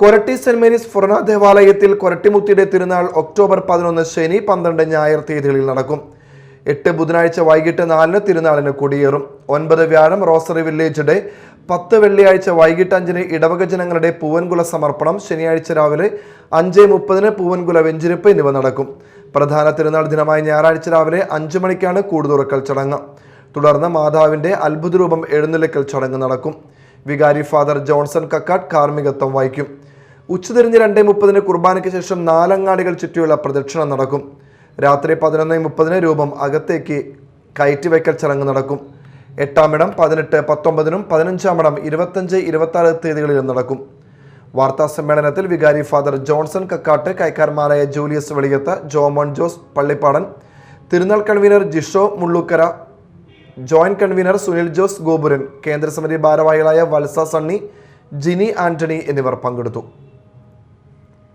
Koratty saint Mary's ഫൊറന ദേവാലയത്തിൽ കൊരട്ടിമുത്തിയുടെ തിരുനാൾ October പതിനൊന്ന് ശനി പന്ത്രണ്ട് ഞായർ തീയതികളിൽ നടക്കും. എട്ട് ബുധനാഴ്ച വൈകിട്ട് നാലിന് തിരുനാളിന് കൊടിയേറും. ഒൻപത് വ്യാഴം റോസറി വില്ലേജ് ഡേ പത്ത് വെള്ളിയാഴ്ച വൈകിട്ട് അഞ്ചിന് ഇടവക ജനങ്ങളുടെ പൂവൻകുല സമർപ്പണം ശനിയാഴ്ച രാവിലെ അഞ്ച് മുപ്പതിന് പൂവൻകുല വെഞ്ചിരിപ്പ് എന്നിവ നടക്കും. പ്രധാന തിരുനാൾ ദിനമായ ഞായറാഴ്ച രാവിലെ അഞ്ചു മണിക്കാണ് കൂടുതുറക്കൽ ചടങ്ങ്. തുടർന്ന് മാതാവിന്റെ അത്ഭുത രൂപം എഴുന്നള്ളിക്കൽ ചടങ്ങ് നടക്കും. വികാരി ഫാദർ ജോൺസൺ കക്കാട്ട് കാർമ്മികത്വം വഹിക്കും. ഉച്ചതിരിഞ്ഞ് രണ്ടേ മുപ്പതിന് കുർബാനയ്ക്ക് ശേഷം നാലങ്ങാടികൾ ചുറ്റിയുള്ള പ്രദക്ഷിണം നടക്കും. രാത്രി പതിനൊന്ന് മുപ്പതിന് രൂപം അകത്തേക്ക് കയറ്റിവയ്ക്കൽ ചടങ്ങ് നടക്കും. എട്ടാം ഇടം പതിനെട്ട് പത്തൊമ്പതിനും പതിനഞ്ചാം ഇടം ഇരുപത്തഞ്ച് ഇരുപത്തി ആറ് തീയതികളിലും നടക്കും. വാർത്താ സമ്മേളനത്തിൽ വികാരി ഫാദർ ജോൺസൺ കക്കാട്ട് കൈക്കാരന്മാരായ ജൂലിയസ് വെളിയത്ത് ജോമോൻ ജോസ് പള്ളിപ്പാടൻ തിരുനാൾ convener Jisho Mullukkara joint convener Sunil Jose Gopuran കേന്ദ്രസമിതി ഭാരവാഹികളായ വത്സ സണ്ണി ജിനി ആന്റണി എന്നിവർ പങ്കെടുത്തു.